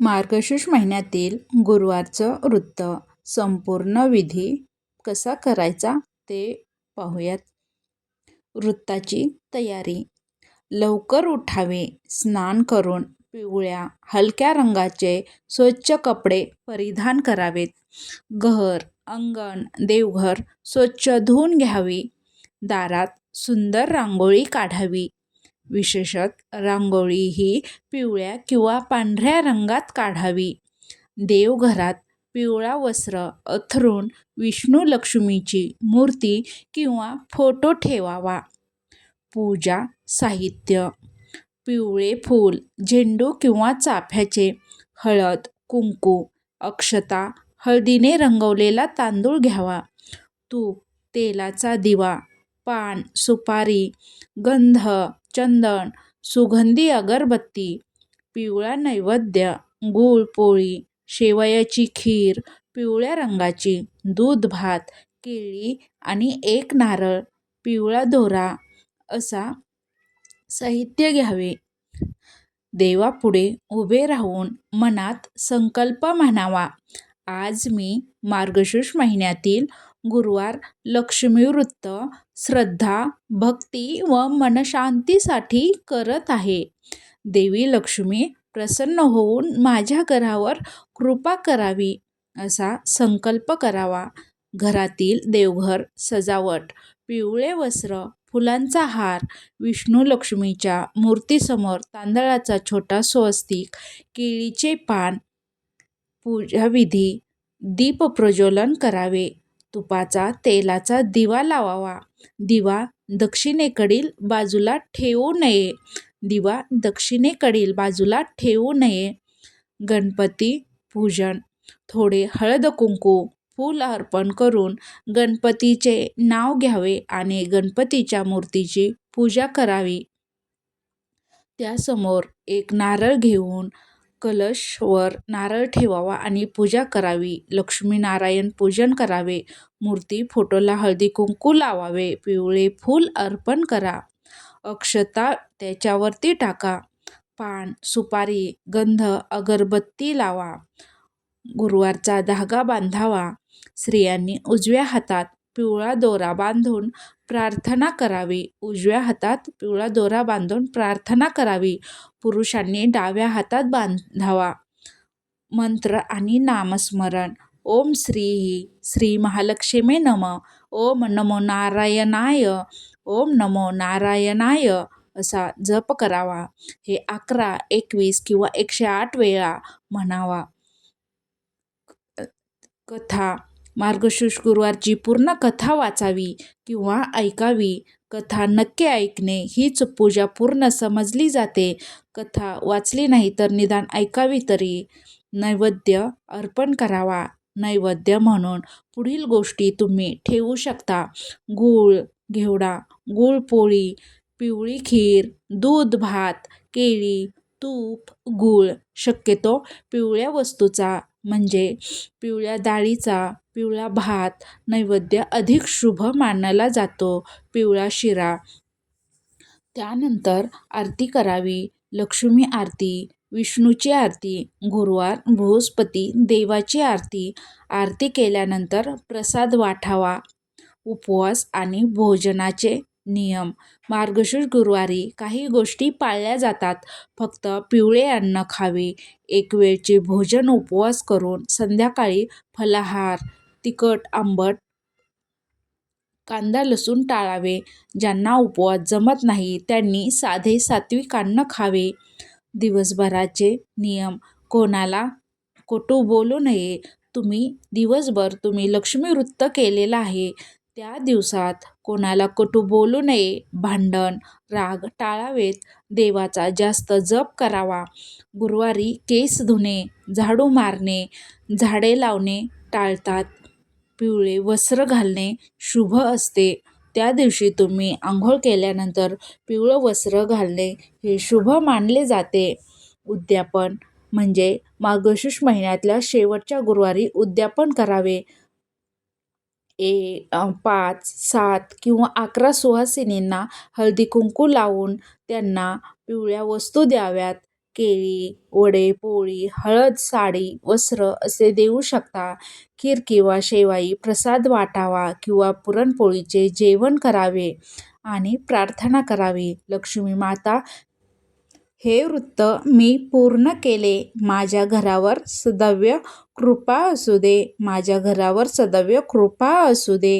मार्गशीर्ष महिन्यातील गुरुवारचं वृत्त संपूर्ण विधी कसा करायचा ते पाहूयात. वृत्ताची तयारी लवकर उठावे, स्नान करून पिवळ्या हलक्या रंगाचे स्वच्छ कपडे परिधान करावेत. घर, अंगण, देवघर स्वच्छ धुवून घ्यावी दारात सुंदर रांगोळी काढावी. विशेषतः रांगोळी ही पिवळ्या किंवा पांढऱ्या रंगात काढावी. देवघरात पिवळा वस्त्र अथरून विष्णू लक्ष्मीची मूर्ती किंवा फोटो ठेवावा. पूजा साहित्य, पिवळे फूल, झेंडू किंवा चाफ्याचे, हळद, कुंकू, अक्षता, हळदीने रंगवलेला तांदूळ घ्यावा. तूप, तेलाचा दिवा, पान, सुपारी, गंध, चंदन, सुगंधी अगरबत्ती, पिवळा नैवेद्य, गूळ पोळी, शेवयाची खीर पिवळ्या रंगाची, दूध भात, केळी आणि एक नारळ, पिवळा दोरा असा साहित्य घ्यावे. देवापुढे उभे राहून मनात संकल्प म्हणावा. आज मी मार्गशीर्ष महिन्यातील गुरुवार लक्ष्मीवृत्त श्रद्धा, भक्ती व मनःशांतीसाठी करत आहे. देवी लक्ष्मी प्रसन्न होऊन माझ्या घरावर कृपा करावी असा संकल्प करावा. घरातील देवघर सजावट पिवळे वस्त्र, फुलांचा हार, विष्णू लक्ष्मीच्या मूर्तीसमोर तांदळाचा छोटा स्वस्तिक, केळीचे पान, पूजाविधी दीप प्रज्वलन करावे. तुपाचा तेलाचा दिवा लावावा. दिवा दक्षिणेकडील बाजूला ठेवू नये. दिवा दक्षिणेकडील बाजूला ठेवू नये. गणपती पूजन थोडे हळद कुंकू, फूल अर्पण करून गणपतीचे नाव घ्यावे आणि गणपतीच्या मूर्तीची पूजा करावी. त्यासमोर एक नारळ घेऊन कलश वर नारळ ठेवावा आणि पूजा करावी. लक्ष्मीनारायण पूजन करावे. मूर्ती, फोटोला हळदी कुंकू लावावे. पिवळे फूल अर्पण करा. अक्षता त्याच्यावरती टाका. पान, सुपारी, गंध, अगरबत्ती लावा. गुरुवारचा धागा बांधावा. स्त्रियांनी उजव्या हातात पिवळा दोरा बांधून प्रार्थना करावी. उजव्या हातात पिवळा दोरा बांधून प्रार्थना करावी. पुरुषांनी डाव्या हातात बांधावा. मंत्र आणि नामस्मरण ओम श्रीं श्री महालक्ष्मी नमः ओम नमो नारायणाय ओम नमो नारायणाय असा जप करावा. हे अकरा, एकवीस किंवा एकशे आठ वेळा म्हणावा. कथा मार्गशीर्ष गुरुवारची पूर्ण कथा वाचावी किंवा ऐकावी. कथा नक्की ऐकणे हीच पूजा पूर्ण समजली जाते. कथा वाचली नाही तर निदान ऐकावी तरी. नैवेद्य अर्पण करावा. नैवेद्य म्हणून पुढील गोष्टी तुम्ही ठेवू शकता. गूळ, घेवडा, गुळपोळी पिवळी खीर, दूध भात, केळी, तूप, गूळ. शक्यतो पिवळ्या वस्तूचा म्हणजे पिवळ्या डाळीचा, पिवळा भात नैवेद्य अधिक शुभ मानला जातो. पिवळा शिरा. त्यानंतर आरती करावी. लक्ष्मी आरती, विष्णूची आरती, गुरुवार बृहस्पती देवाची आरती. आरती केल्यानंतर प्रसाद वाटावा. उपवास आणि भोजनाचे नियम मार्गशीर्ष गुरुवारी काही गोष्टी पाळल्या जातात. फक्त पिवळे अन्न खावे. एक वेळचे भोजन उपवास करून संध्याकाळी फलाहार. तिखट, आंबट, कांदा लसूण टाळावे. ज्यांना उपवास जमत नाही त्यांनी साधे सात्विक अन्न खावे. दिवसभराचे नियम कोणाला कोटू बोलू नये. तुम्ही दिवसभर तुम्ही लक्ष्मीवृत्त केलेलं आहे त्या दिवसात कोणाला कटू बोलू नये. भांडण, राग टाळावेत. देवाचा जास्त जप करावा. गुरुवारी केस धुणे, झाडू मारणे, झाडे लावणे टाळतात. पिवळे वस्त्र घालणे शुभ असते. त्या दिवशी तुम्ही आंघोळ केल्यानंतर पिवळं वस्त्र घालणे हे शुभ मानले जाते. उद्यापन म्हणजे मार्गशीर्ष महिन्यातल्या शेवटच्या गुरुवारी उद्यापन करावे. पाच, सात किंवा अकरा सुवासिनींना हळदी कुंकू लावून त्यांना पिवळ्या वस्तू द्याव्यात. केळी वडे पोळी हळद साडी वस्त्र असे देऊ शकता खीर किंवा शेवाई प्रसाद वाटावा किंवा पुरणपोळीचे जेवण करावे आणि प्रार्थना करावी लक्ष्मी माता हे वृत्त मी पूर्ण केले माझ्या घरावर सदैव कृपा असू दे. माझ्या घरावर सदैव कृपा असू दे.